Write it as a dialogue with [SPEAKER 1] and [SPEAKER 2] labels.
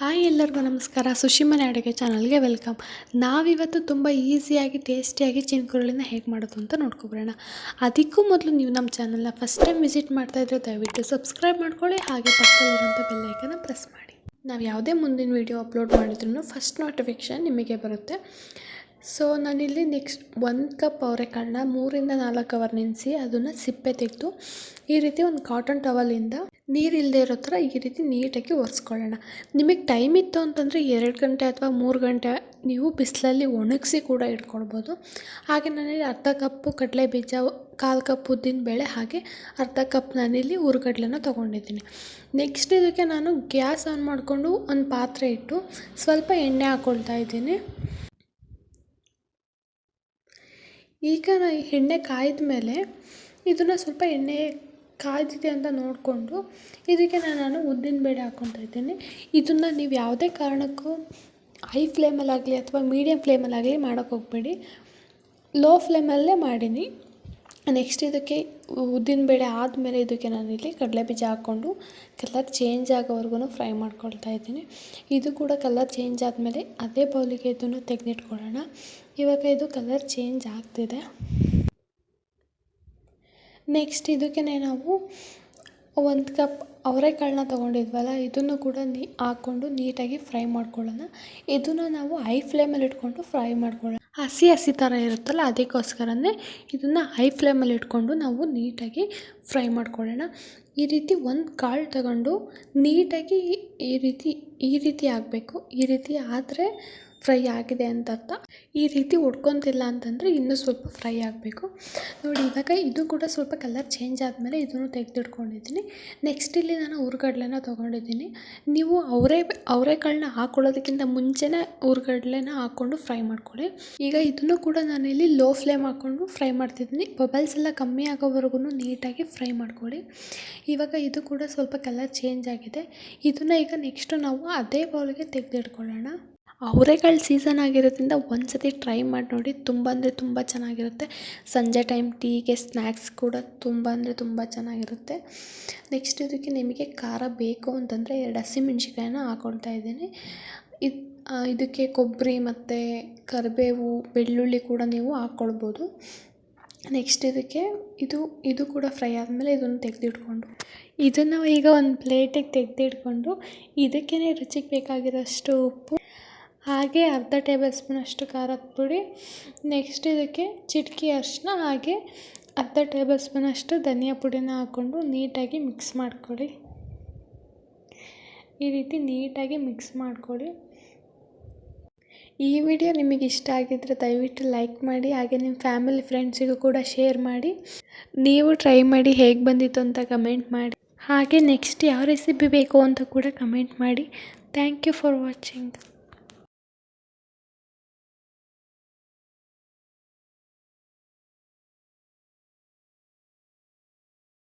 [SPEAKER 1] Hi ಎಲ್ಲರಿಗೂ ನಮಸ್ಕಾರ. ಸುಶಿಮನೆ ಅಡುಗೆ ಚಾನಲ್ಗೆ ವೆಲ್ಕಮ್. ನಾವಿವತ್ತು ತುಂಬ ಈಸಿಯಾಗಿ, ಟೇಸ್ಟಿಯಾಗಿ ಚಿನ್ಕುರುಳಿನ ಹೇಗೆ ಮಾಡೋದು ಅಂತ ನೋಡ್ಕೊಬರೋಣ. ಅದಕ್ಕೂ ಮೊದಲು ನೀವು ನಮ್ಮ ಚಾನಲ್ನ ಫಸ್ಟ್ ಟೈಮ್ ವಿಸಿಟ್ ಮಾಡ್ತಾಯಿದ್ರೆ ದಯವಿಟ್ಟು ಸಬ್ಸ್ಕ್ರೈಬ್ ಮಾಡ್ಕೊಳ್ಳಿ, ಹಾಗೆ ಪಕ್ಕದಲ್ಲಿರುವಂಥ ಬೆಲ್ಲೈಕನ್ನ ಪ್ರೆಸ್ ಮಾಡಿ. ನಾವು ಯಾವುದೇ ಮುಂದಿನ ವೀಡಿಯೋ ಅಪ್ಲೋಡ್ ಮಾಡಿದ್ರೂ ಫಸ್ಟ್ ನೋಟಿಫಿಕೇಷನ್ ನಿಮಗೆ ಬರುತ್ತೆ. ಸೊ, ನಾನಿಲ್ಲಿ ನೆಕ್ಸ್ಟ್ ಒಂದು ಕಪ್ ಅವರೆಕಾಳನ್ನ ಮೂರಿಂದ ನಾಲ್ಕು ಅವರ್ ನೆನೆಸಿ ಅದನ್ನು ಸಿಪ್ಪೆ ತೆಗೆದು ಈ ರೀತಿ ಒಂದು ಕಾಟನ್ ಟವಲಿಂದ ನೀರು ಇಲ್ಲದೆ ಇರೋ ಥರ ಈ ರೀತಿ ನೀಟಾಗಿ ಒರೆಸ್ಕೊಳ್ಳೋಣ. ನಿಮಗೆ ಟೈಮ್ ಇತ್ತು ಅಂತಂದರೆ ಎರಡು ಗಂಟೆ ಅಥವಾ ಮೂರು ಗಂಟೆ ನೀವು ಬಿಸಿಲಲ್ಲಿ ಒಣಗಿಸಿ ಕೂಡ ಇಟ್ಕೊಳ್ಬೋದು. ಹಾಗೆ ನಾನಿಲ್ಲಿ ಅರ್ಧ ಕಪ್ಪು ಕಡಲೆ ಬೀಜ, ಕಾಲು ಕಪ್ ಉದ್ದಿನ ಬೇಳೆ ಹಾಗೆ ಅರ್ಧ ಕಪ್ ನಾನಿಲ್ಲಿ ಹುರುಗಡ್ಲೆನ ತೊಗೊಂಡಿದ್ದೀನಿ. ನೆಕ್ಸ್ಟ್ ಇದಕ್ಕೆ ನಾನು ಗ್ಯಾಸ್ ಆನ್ ಮಾಡಿಕೊಂಡು ಒಂದು ಪಾತ್ರೆ ಇಟ್ಟು ಸ್ವಲ್ಪ ಎಣ್ಣೆ ಹಾಕ್ಕೊಳ್ತಾ ಇದ್ದೀನಿ. ಈಗ ನಾ ಎಣ್ಣೆ ಕಾಯ್ದ ಮೇಲೆ ಇದನ್ನು ಸ್ವಲ್ಪ ಎಣ್ಣೆ ಕಾಯ್ದಿದೆ ಅಂತ ನೋಡಿಕೊಂಡು ಇದಕ್ಕೆ ನಾನು ಉದ್ದಿನ ಬೇಳೆ ಹಾಕ್ಕೊತಾ ಇದ್ದೀನಿ. ಇದನ್ನು ನೀವು ಯಾವುದೇ ಕಾರಣಕ್ಕೂ ಹೈ ಫ್ಲೇಮಲ್ಲಾಗಲಿ ಅಥವಾ ಮೀಡಿಯಮ್ ಫ್ಲೇಮಲ್ಲಾಗಲಿ ಮಾಡೋಕ್ಕೆ ಹೋಗಬೇಡಿ. ಲೋ ಫ್ಲೇಮಲ್ಲೇ ಮಾಡೀನಿ. ನೆಕ್ಸ್ಟ್ ಇದಕ್ಕೆ ಉದ್ದಿನ ಬೇಳೆ ಆದಮೇಲೆ ಇದಕ್ಕೆ ನಾನಿಲ್ಲಿ ಕಡಲೆ ಬೀಜ ಹಾಕ್ಕೊಂಡು ಕಲರ್ ಚೇಂಜ್ ಆಗೋವರೆಗೂ ಫ್ರೈ ಮಾಡ್ಕೊಳ್ತಾ ಇದ್ದೀನಿ. ಇದು ಕೂಡ ಕಲರ್ ಚೇಂಜ್ ಆದಮೇಲೆ ಅದೇ ಬೌಲಿಗೆ ಇದನ್ನು ತೆಗೆದಿಟ್ಕೊಳ್ಳೋಣ. ಇವಾಗ ಇದು ಕಲರ್ ಚೇಂಜ್ ಆಗ್ತಿದೆ. ನೆಕ್ಸ್ಟ್ ಇದಕ್ಕೆ ನಾವು ಒಂದು ಕಪ್ ಅವರೆಕಾಳನ್ನ ತೊಗೊಂಡಿದ್ವಲ್ಲ, ಇದನ್ನು ಕೂಡ ನೀ ಹಾಕ್ಕೊಂಡು ನೀಟಾಗಿ ಫ್ರೈ ಮಾಡ್ಕೊಳ್ಳೋಣ. ಇದನ್ನು ನಾವು ಹೈ ಫ್ಲೇಮಲ್ಲಿ ಇಟ್ಕೊಂಡು ಫ್ರೈ ಮಾಡ್ಕೊಳ್ಳೋಣ. ಹಸಿ ಹಸಿ ಥರ ಇರುತ್ತಲ್ಲ, ಅದಕ್ಕೋಸ್ಕರನೇ ಇದನ್ನು ಹೈ ಫ್ಲೇಮಲ್ಲಿ ಇಟ್ಕೊಂಡು ನಾವು ನೀಟಾಗಿ ಫ್ರೈ ಮಾಡ್ಕೊಳ್ಳೋಣ. ಈ ರೀತಿ ಒಂದು ಕಾಳು ತಗೊಂಡು ನೀಟಾಗಿ ಈ ರೀತಿ ಈ ರೀತಿ ಆಗಬೇಕು. ಈ ರೀತಿ ಆದರೆ ಫ್ರೈ ಆಗಿದೆ ಅಂತ ಅರ್ಥ ಈ ರೀತಿ ಉಡ್ಕೊತಿಲ್ಲ ಅಂತಂದರೆ ಇನ್ನೂ ಸ್ವಲ್ಪ ಫ್ರೈ ಆಗಬೇಕು. ನೋಡಿ, ಇವಾಗ ಇದು ಕೂಡ ಸ್ವಲ್ಪ ಕಲರ್ ಚೇಂಜ್ ಆದಮೇಲೆ ಇದನ್ನು ತೆಗೆದಿಟ್ಕೊಂಡಿದ್ದೀನಿ. ನೆಕ್ಸ್ಟ್ ಇಲ್ಲಿ ನಾನು ಹುರ್ಗಡ್ಲೆನ ತೊಗೊಂಡಿದ್ದೀನಿ. ನೀವು ಅವರೇ ಅವರೆಕಾಳನ್ನ ಹಾಕ್ಕೊಳ್ಳೋದಕ್ಕಿಂತ ಮುಂಚೆನೇ ಹುರ್ಗಡ್ಲೆನ ಹಾಕ್ಕೊಂಡು ಫ್ರೈ ಮಾಡ್ಕೊಳ್ಳಿ. ಈಗ ಇದನ್ನು ಕೂಡ ನಾನು ಇಲ್ಲಿ ಲೋ ಫ್ಲೇಮ್ ಹಾಕ್ಕೊಂಡು ಫ್ರೈ ಮಾಡ್ತಿದ್ದೀನಿ. ಬಬಲ್ಸ್ ಎಲ್ಲ ಕಮ್ಮಿ ಆಗೋವರೆಗೂ ನೀಟಾಗಿ ಫ್ರೈ ಮಾಡ್ಕೊಳ್ಳಿ. ಇವಾಗ ಇದು ಕೂಡ ಸ್ವಲ್ಪ ಕಲರ್ ಚೇಂಜ್ ಆಗಿದೆ. ಇದನ್ನು ಈಗ ನೆಕ್ಸ್ಟು ನಾವು ಅದೇ ಬೌಲ್ಗೆ ತೆಗೆದಿಟ್ಕೊಳ್ಳೋಣ. ಅವರೆಕಾಳು ಸೀಸನ್ ಆಗಿರೋದ್ರಿಂದ ಒಂದು ಸತಿ ಟ್ರೈ ಮಾಡಿ ನೋಡಿ ತುಂಬ ಅಂದರೆ ತುಂಬ ಚೆನ್ನಾಗಿರುತ್ತೆ. ಸಂಜೆ ಟೈಮ್ ಟೀಗೆ ಸ್ನ್ಯಾಕ್ಸ್ ಕೂಡ ತುಂಬ ಅಂದರೆ ತುಂಬ ಚೆನ್ನಾಗಿರುತ್ತೆ. ನೆಕ್ಸ್ಟ್ ಇದಕ್ಕೆ ನಿಮಗೆ ಖಾರ ಬೇಕು ಅಂತಂದರೆ ಎರಡು ಹಸಿಮೆಣ್ಸಿಕಾಯನ್ನ ಹಾಕ್ಕೊಳ್ತಾ ಇದ್ದೀನಿ. ಇದು ಇದಕ್ಕೆ ಕೊಬ್ಬರಿ ಮತ್ತು ಕರಿಬೇವು, ಬೆಳ್ಳುಳ್ಳಿ ಕೂಡ ನೀವು ಹಾಕ್ಕೊಳ್ಬೋದು ನೆಕ್ಸ್ಟ್ ಇದಕ್ಕೆ ಇದು ಇದು ಕೂಡ ಫ್ರೈ ಆದಮೇಲೆ ಇದನ್ನು ತೆಗೆದಿಟ್ಕೊಂಡು. ಇದನ್ನು ಈಗ ಒಂದು ಪ್ಲೇಟಿಗೆ ತೆಗೆದಿಟ್ಕೊಂಡು ಇದಕ್ಕೇ ರುಚಿಗೆ ಬೇಕಾಗಿರೋಷ್ಟು ಉಪ್ಪು ಹಾಗೆ ಅರ್ಧ ಟೇಬಲ್ ಸ್ಪೂನಷ್ಟು ಖಾರದ ಪುಡಿ. ನೆಕ್ಸ್ಟ್ ಇದಕ್ಕೆ ಚಿಟಕಿ ಅರಿಶಿನ ಹಾಗೆ ಅರ್ಧ ಟೇಬಲ್ ಸ್ಪೂನಷ್ಟು ಧನಿಯಾ ಪುಡಿನ ಹಾಕ್ಕೊಂಡು ನೀಟಾಗಿ ಮಿಕ್ಸ್ ಮಾಡ್ಕೊಳ್ಳಿ. ಈ ರೀತಿ ನೀಟಾಗಿ ಮಿಕ್ಸ್ ಮಾಡ್ಕೊಳ್ಳಿ. ಈ ವಿಡಿಯೋ ನಿಮಗೆ ಇಷ್ಟ ಆಗಿದ್ದರೆ ದಯವಿಟ್ಟು ಲೈಕ್ ಮಾಡಿ, ಹಾಗೆ ನಿಮ್ಮ ಫ್ಯಾಮಿಲಿ ಫ್ರೆಂಡ್ಸಿಗೂ ಕೂಡ ಶೇರ್ ಮಾಡಿ. ನೀವು ಟ್ರೈ ಮಾಡಿ ಹೇಗೆ ಬಂದಿತ್ತು ಅಂತ ಕಮೆಂಟ್ ಮಾಡಿ. ಹಾಗೆ ನೆಕ್ಸ್ಟ್ ಯಾವ ರೆಸಿಪಿ ಬೇಕು ಅಂತ ಕೂಡ ಕಮೆಂಟ್ ಮಾಡಿ. Thank you for watching